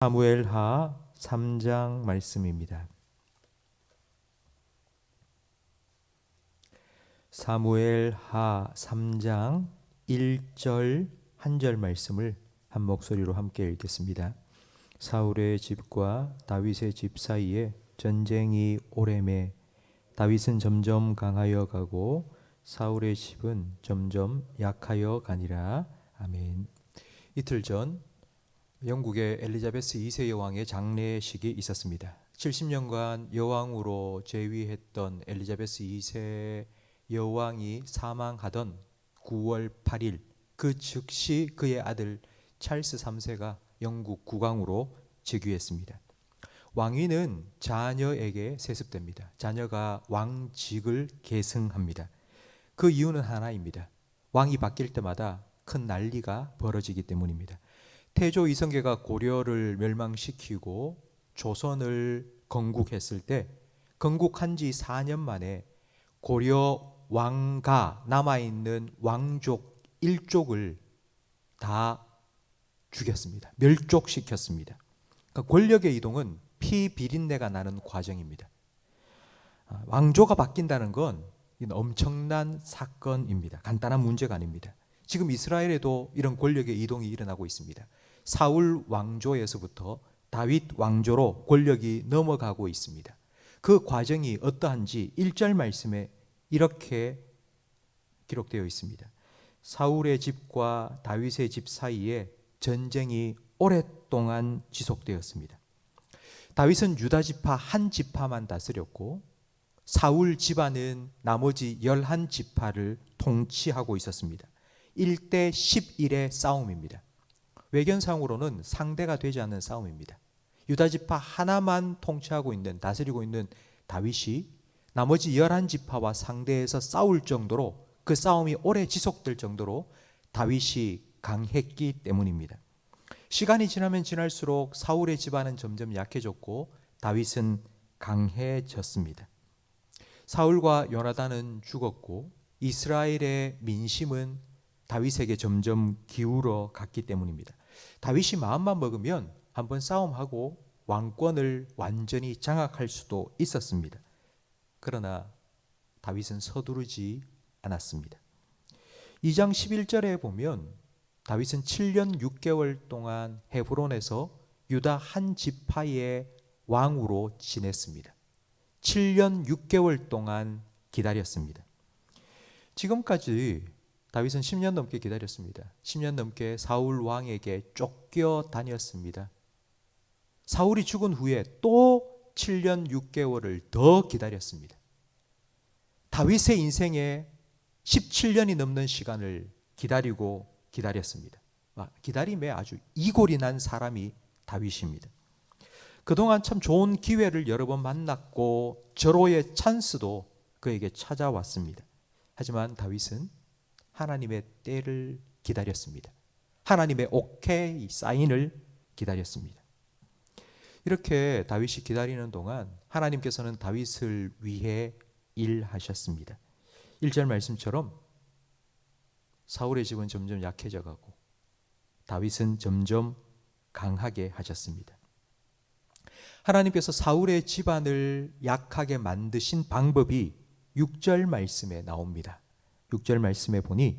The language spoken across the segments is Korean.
사무엘하 3장 말씀입니다. 사무엘하 3장 1절 한 절 말씀을 한 목소리로 함께 읽겠습니다. 사울의 집과 다윗의 집 사이에 전쟁이 오래매 다윗은 점점 강하여 가고 사울의 집은 점점 약하여 가니라. 아멘. 이틀 전 영국의 엘리자베스 2세 여왕의 장례식이 있었습니다. 70년간 여왕으로 재위했던 엘리자베스 2세 여왕이 사망하던 9월 8일 그 즉시 그의 아들 찰스 3세가 영국 국왕으로 즉위했습니다. 왕위는 자녀에게 세습됩니다. 자녀가 왕직을 계승합니다. 그 이유는 하나입니다. 왕이 바뀔 때마다 큰 난리가 벌어지기 때문입니다. 태조 이성계가 고려를 멸망시키고 조선을 건국했을 때 건국한 지 4년 만에 고려 왕가 남아 있는 왕족 일족을 다 죽였습니다. 멸족시켰습니다. 그러니까 권력의 이동은 피 비린내가 나는 과정입니다. 아, 왕조가 바뀐다는 건 엄청난 사건입니다. 간단한 문제가 아닙니다. 지금 이스라엘에도 이런 권력의 이동이 일어나고 있습니다. 사울 왕조에서부터 다윗 왕조로 권력이 넘어가고 있습니다. 그 과정이 어떠한지 1절 말씀에 이렇게 기록되어 있습니다. 사울의 집과 다윗의 집 사이에 전쟁이 오랫동안 지속되었습니다. 다윗은 유다 지파 한 지파만 다스렸고 사울 집안은 나머지 열한 지파를 통치하고 있었습니다. 1대 11의 싸움입니다. 외견상으로는 상대가 되지 않는 싸움입니다. 유다 지파 하나만 통치하고 있는 다스리고 있는 다윗이 나머지 열한 지파와 상대해서 싸울 정도로 그 싸움이 오래 지속될 정도로 다윗이 강했기 때문입니다. 시간이 지나면 지날수록 사울의 집안은 점점 약해졌고 다윗은 강해졌습니다. 사울과 요나단은 죽었고 이스라엘의 민심은 다윗에게 점점 기울어 갔기 때문입니다. 다윗이 마음만 먹으면 한번 싸움하고 왕권을 완전히 장악할 수도 있었습니다. 그러나 다윗은 서두르지 않았습니다. 2장 11절에 보면 다윗은 7년 6개월 동안 헤브론에서 유다 한 지파의 왕으로 지냈습니다. 7년 6개월 동안 기다렸습니다. 지금까지 다윗은 10년 넘게 기다렸습니다. 10년 넘게 사울 왕에게 쫓겨 다녔습니다. 사울이 죽은 후에 또 7년 6개월을 더 기다렸습니다. 다윗의 인생에 17년이 넘는 시간을 기다리고 기다렸습니다. 아, 기다림에 아주 이골이 난 사람이 다윗입니다. 그동안 참 좋은 기회를 여러 번 만났고 절호의 찬스도 그에게 찾아왔습니다. 하지만 다윗은 하나님의 때를 기다렸습니다. 하나님의 오케이 사인을 기다렸습니다. 이렇게 다윗이 기다리는 동안 하나님께서는 다윗을 위해 일하셨습니다. 1절 말씀처럼 사울의 집은 점점 약해져 가고 다윗은 점점 강하게 하셨습니다. 하나님께서 사울의 집안을 약하게 만드신 방법이 6절 말씀에 나옵니다. 6절 말씀에 보니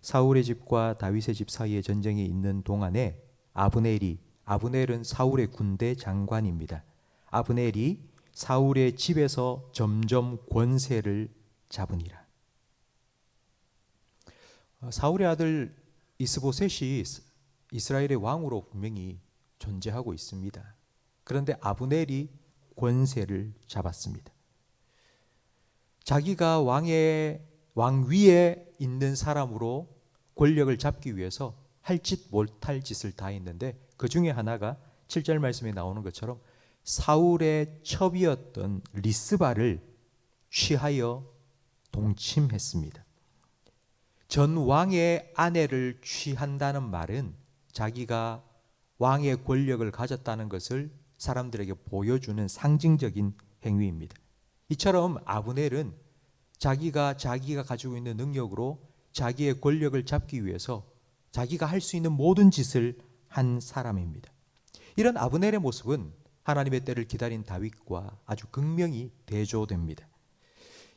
사울의 집과 다윗의 집 사이에 전쟁이 있는 동안에 아브넬이 아브넬은 사울의 군대 장관입니다. 아브넬이 사울의 집에서 점점 권세를 잡으니라. 사울의 아들 이스보셋이 이스라엘의 왕으로 분명히 존재하고 있습니다. 그런데 아브넬이 권세를 잡았습니다. 자기가 왕의 왕 위에 있는 사람으로 권력을 잡기 위해서 할 짓 못할 짓을 다 했는데 그 중에 하나가 7절 말씀에 나오는 것처럼 사울의 첩이었던 리스바를 취하여 동침했습니다. 전 왕의 아내를 취한다는 말은 자기가 왕의 권력을 가졌다는 것을 사람들에게 보여주는 상징적인 행위입니다. 이처럼 아브넬은 자기가 자기가 가지고 있는 능력으로 자기의 권력을 잡기 위해서 자기가 할 수 있는 모든 짓을 한 사람입니다. 이런 아브넬의 모습은 하나님의 때를 기다린 다윗과 아주 극명히 대조됩니다.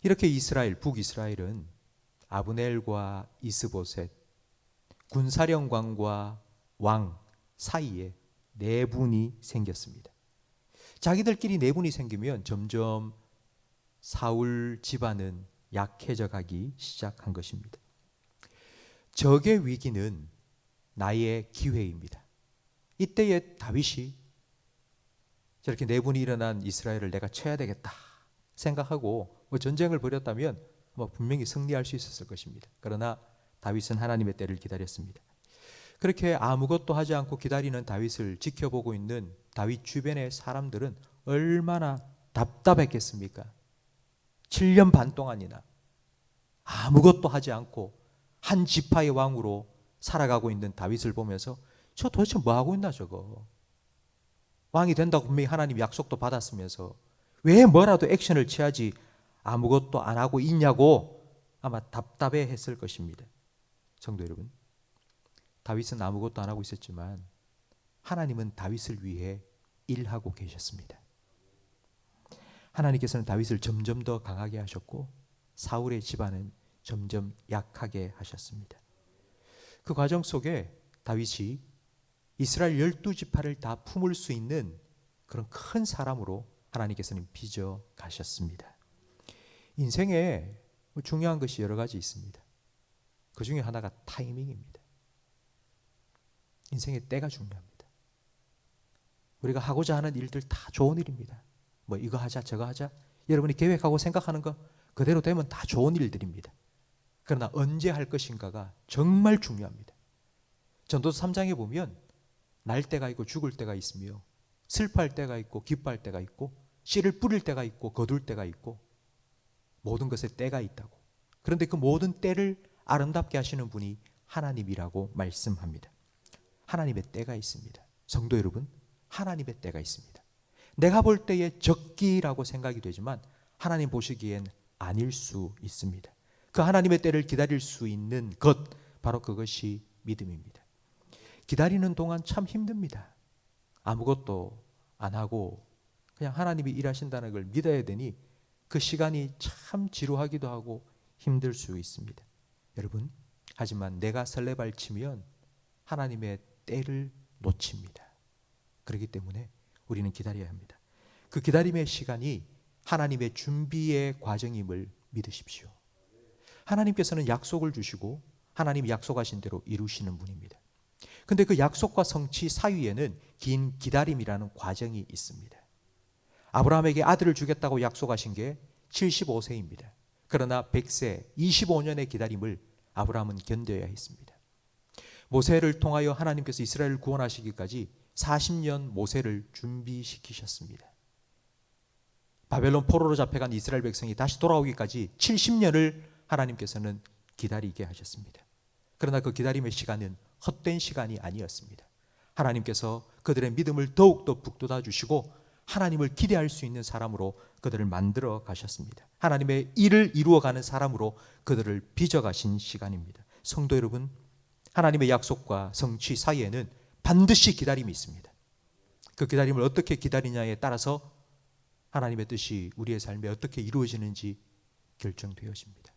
이렇게 이스라엘 북이스라엘은 아브넬과 이스보셋 군사령관과 왕 사이에 내분이 생겼습니다. 자기들끼리 내분이 생기면 점점 사울 집안은 약해져 가기 시작한 것입니다. 적의 위기는 나의 기회입니다. 이때에 다윗이 저렇게 내분이 일어난 이스라엘을 내가 쳐야 되겠다 생각하고 뭐 전쟁을 벌였다면 뭐 분명히 승리할 수 있었을 것입니다. 그러나 다윗은 하나님의 때를 기다렸습니다. 그렇게 아무것도 하지 않고 기다리는 다윗을 지켜보고 있는 다윗 주변의 사람들은 얼마나 답답했겠습니까? 7년 반 동안이나 아무것도 하지 않고 한 지파의 왕으로 살아가고 있는 다윗을 보면서 저 도대체 뭐 하고 있나 저거. 왕이 된다고 분명히 하나님 약속도 받았으면서 왜 뭐라도 액션을 취하지 아무것도 안 하고 있냐고 아마 답답해 했을 것입니다. 성도 여러분. 다윗은 아무것도 안 하고 있었지만 하나님은 다윗을 위해 일하고 계셨습니다. 하나님께서는 다윗을 점점 더 강하게 하셨고 사울의 집안은 점점 약하게 하셨습니다. 그 과정 속에 다윗이 이스라엘 열두 지파를 다 품을 수 있는 그런 큰 사람으로 하나님께서는 빚어 가셨습니다. 인생에 뭐 중요한 것이 여러 가지 있습니다. 그 중에 하나가 타이밍입니다. 인생의 때가 중요합니다. 우리가 하고자 하는 일들 다 좋은 일입니다. 뭐 이거 하자 저거 하자 여러분이 계획하고 생각하는 거 그대로 되면 다 좋은 일들입니다. 그러나 언제 할 것인가가 정말 중요합니다. 전도서 3장에 보면 날 때가 있고 죽을 때가 있으며 슬퍼할 때가 있고 기뻐할 때가 있고 씨를 뿌릴 때가 있고 거둘 때가 있고 모든 것에 때가 있다고. 그런데 그 모든 때를 아름답게 하시는 분이 하나님이라고 말씀합니다. 하나님의 때가 있습니다. 성도 여러분, 하나님의 때가 있습니다. 내가 볼 때에 적기라고 생각이 되지만 하나님 보시기엔 아닐 수 있습니다. 그 하나님의 때를 기다릴 수 있는 것 바로 그것이 믿음입니다. 기다리는 동안 참 힘듭니다. 아무것도 안 하고 그냥 하나님이 일하신다는 걸 믿어야 되니 그 시간이 참 지루하기도 하고 힘들 수 있습니다. 여러분, 하지만 내가 설레발치면 하나님의 때를 놓칩니다. 그렇기 때문에 우리는 기다려야 합니다. 그 기다림의 시간이 하나님의 준비의 과정임을 믿으십시오. 하나님께서는 약속을 주시고 하나님이 약속하신 대로 이루시는 분입니다. 근데 그 약속과 성취 사이에는 긴 기다림이라는 과정이 있습니다. 아브라함에게 아들을 주겠다고 약속하신 게 75세입니다. 그러나 100세, 25년의 기다림을 아브라함은 견뎌야 했습니다. 모세를 통하여 하나님께서 이스라엘을 구원하시기까지 40년 모세를 준비시키셨습니다. 바벨론 포로로 잡혀간 이스라엘 백성이 다시 돌아오기까지 70년을 하나님께서는 기다리게 하셨습니다. 그러나 그 기다림의 시간은 헛된 시간이 아니었습니다. 하나님께서 그들의 믿음을 더욱더 북돋아 주시고 하나님을 기대할 수 있는 사람으로 그들을 만들어 가셨습니다. 하나님의 일을 이루어가는 사람으로 그들을 빚어 가신 시간입니다. 성도 여러분, 하나님의 약속과 성취 사이에는 반드시 기다림이 있습니다. 그 기다림을 어떻게 기다리냐에 따라서 하나님의 뜻이 우리의 삶에 어떻게 이루어지는지 결정되어집니다.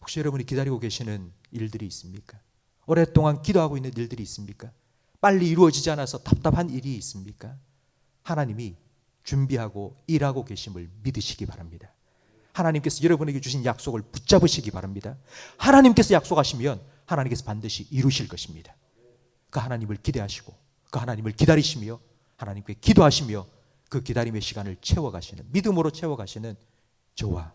혹시 여러분이 기다리고 계시는 일들이 있습니까? 오랫동안 기도하고 있는 일들이 있습니까? 빨리 이루어지지 않아서 답답한 일이 있습니까? 하나님이 준비하고 일하고 계심을 믿으시기 바랍니다. 하나님께서 여러분에게 주신 약속을 붙잡으시기 바랍니다. 하나님께서 약속하시면 하나님께서 반드시 이루실 것입니다. 그 하나님을 기대하시고 그 하나님을 기다리시며 하나님께 기도하시며 그 기다림의 시간을 채워가시는 믿음으로 채워가시는 저와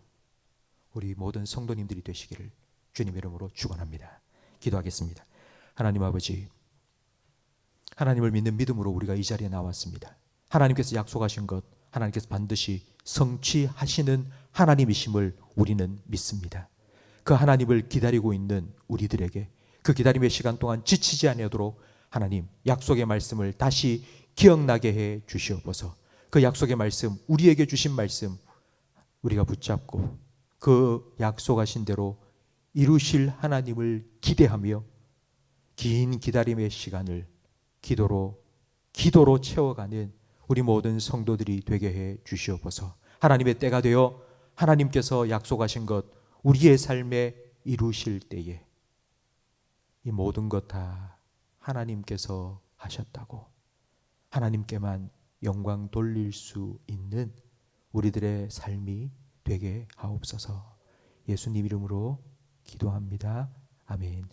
우리 모든 성도님들이 되시기를 주님 이름으로 축원합니다. 기도하겠습니다. 하나님 아버지 하나님을 믿는 믿음으로 우리가 이 자리에 나왔습니다. 하나님께서 약속하신 것 하나님께서 반드시 성취하시는 하나님이심을 우리는 믿습니다. 그 하나님을 기다리고 있는 우리들에게 그 기다림의 시간 동안 지치지 아니하도록 하나님 약속의 말씀을 다시 기억나게 해 주시옵소서. 그 약속의 말씀 우리에게 주신 말씀 우리가 붙잡고 그 약속하신 대로 이루실 하나님을 기대하며 긴 기다림의 시간을 기도로 기도로 채워가는 우리 모든 성도들이 되게 해 주시옵소서. 하나님의 때가 되어 하나님께서 약속하신 것 우리의 삶에 이루실 때에 이 모든 것 다 하나님께서 하셨다고 하나님께만 영광 돌릴 수 있는 우리들의 삶이 되게 하옵소서. 예수님 이름으로 기도합니다. 아멘.